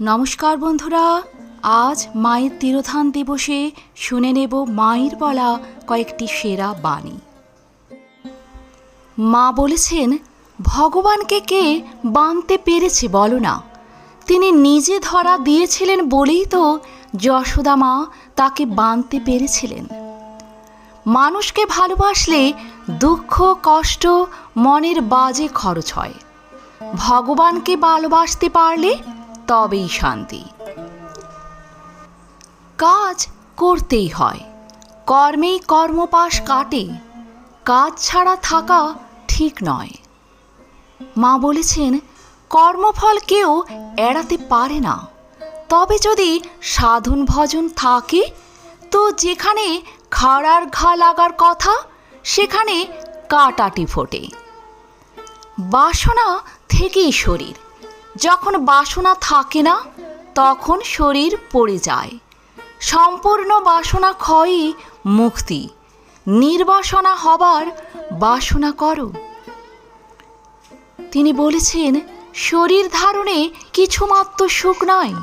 নমস্কার বন্ধুরা, আজ মায়ের তিরোধান দিবসে শুনে নেব মায়ের বলা কয়েকটি সেরা বাণী। মা বলেছেন, ভগবানকে কে বানতে পেরেছে বলো না। তিনি নিজে ধরা দিয়েছিলেন বলেই তো যশোদা মা তাকে বানতে পেরেছিলেন। মানুষকে ভালোবাসলে দুঃখ, কষ্ট, মনের বাজে খরচ হয়। ভগবানকে ভালোবাসতে পারলে তবেই শান্তি। কাজ করতেই হয়। কর্মেই কর্মপাশ কাটে। কাজ ছাড়া থাকা ঠিক নয়। মা বলেছেন, কর্মফল কেউ এড়াতে পারে না। তবে যদি সাধন ভজন থাকে, তো যেখানে খাড়ার ঘা লাগার কথা, সেখানে কাটাটি ফোটে। বাসনা থেকেই শরীর। যখন বাসনা থাকে না, তখন শরীর পড়ে যায়। সম্পূর্ণ বাসনা ক্ষয়ই মুক্তি। নির্বাসনা হবার বাসনা করো। তিনি বলেছেন, শরীর ধারণে কিছুমাত্র সুখ নয়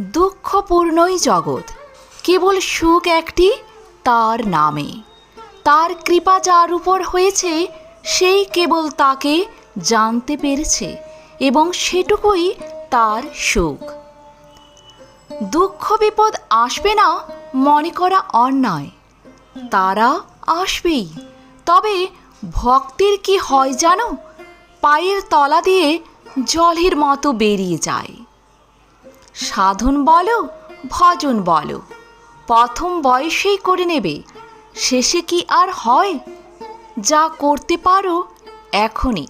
দুঃখপূর্ণই জগৎ। কেবল সুখ একটি, তার নামে। তার কৃপা যার উপর হয়েছে, সেই কেবল তাকে জানতে পেরেছে। এবং সেটুকুই তার সুখ। দুঃখ বিপদ আসবে না মনে করা অন্যায়। তারা আসবেই। তবে ভক্তির কি হয় জানো? পায়ের তলা দিয়ে জলের মতো বেরিয়ে যায়। সাধন বলো, ভজন বলো, প্রথম বয়সেই করে নেবে। শেষে কি আর হয়? যা করতে পারো এখনই।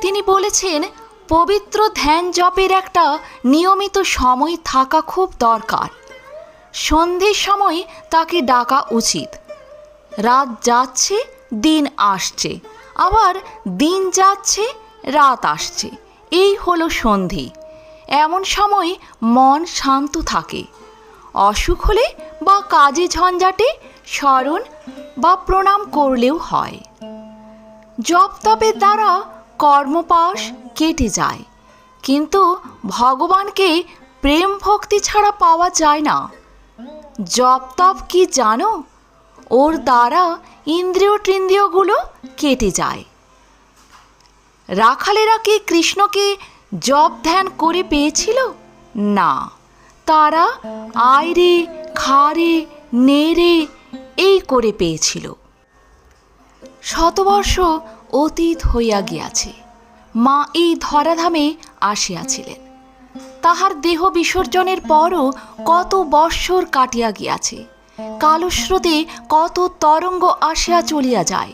তিনি বলেছেন, পবিত্র ধ্যান জপের একটা নিয়মিত সময় থাকা খুব দরকার। সন্ধ্যের সময় তাকে ডাকা উচিত। রাত যাচ্ছে, দিন আসছে। আবার দিন যাচ্ছে, রাত আসছে। এই হলো সন্ধি। এমন সময় মন শান্ত থাকে। অসুখ হলে বা কাজে ঝঞ্ঝাটে স্মরণ বা প্রণাম করলেও হয়। জপ তপের দ্বারা কর্মপাশ কেটে যায়। কিন্তু ভগবানকে প্রেম ভক্তি ছাড়া পাওয়া যায় না। জপ তপ কি জানো? ওর দ্বারা ইন্দ্রিয় টিন্দ্রিয়গুলো কেটে যায়। রাখালেরা কি কৃষ্ণকে জপ ধ্যান করে পেয়েছিল? না। তারা আয় রে খা রে নে রে এই করে পেয়েছিল। শতবর্ষ অতীত হইয়া গিয়াছে। মা এই ধরাধামে আসিয়াছিলেন। তাহার দেহ বিসর্জনের পরও কত বৎসর কাটিয়া গিয়াছে। কালস্রোতে কত তরঙ্গ আসিয়া চলিয়া যায়।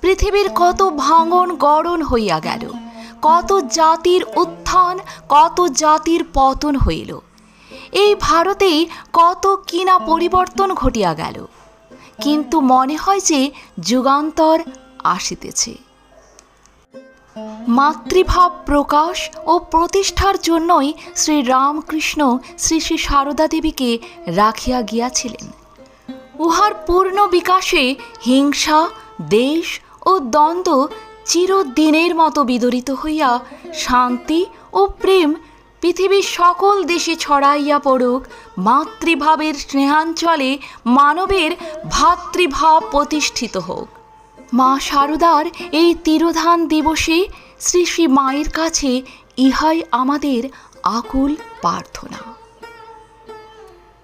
পৃথিবীর কত ভাঙন গড়ন হইয়া গেল। কত জাতির উত্থান, কত জাতির পতন হইল। এই ভারতেই কত কিনা পরিবর্তন ঘটিয়া গেল। কিন্তু মনে হয় যে যুগান্তর আসিতেছে। মাতৃভাব প্রকাশ ও প্রতিষ্ঠার জন্যই শ্রী রামকৃষ্ণ শ্রী শ্রী সারদা দেবীকে রাখিয়া গিয়াছিলেন। উহার পূর্ণ বিকাশে হিংসা, দেশ ও দ্বন্দ্ব চিরদিনের মতো বিদরিত হইয়া শান্তি ও প্রেম পৃথিবীর সকল দেশে ছড়াইয়া পড়ুক, মাতৃভাবের স্নেহাঞ্চলে মানবের ভাতৃভাব প্রতিষ্ঠিত হোক। মা শারদার এই তিরোধান দিবসে শ্রী শ্রী মায়ের কাছে ইহাই আমাদের আকুল প্রার্থনা।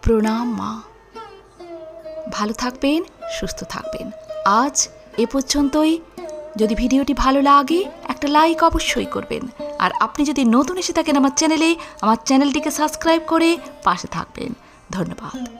প্রণাম মা। ভালো থাকবেন, সুস্থ থাকবেন। আজ এ পর্যন্তই। যদি ভিডিওটি ভালো লাগে, একটা লাইক অবশ্যই করবেন। আর আপনি যদি নতুন এসে থাকেন আমার চ্যানেলে, আমার চ্যানেলটিকে সাবস্ক্রাইব করে পাশে থাকবেন। ধন্যবাদ।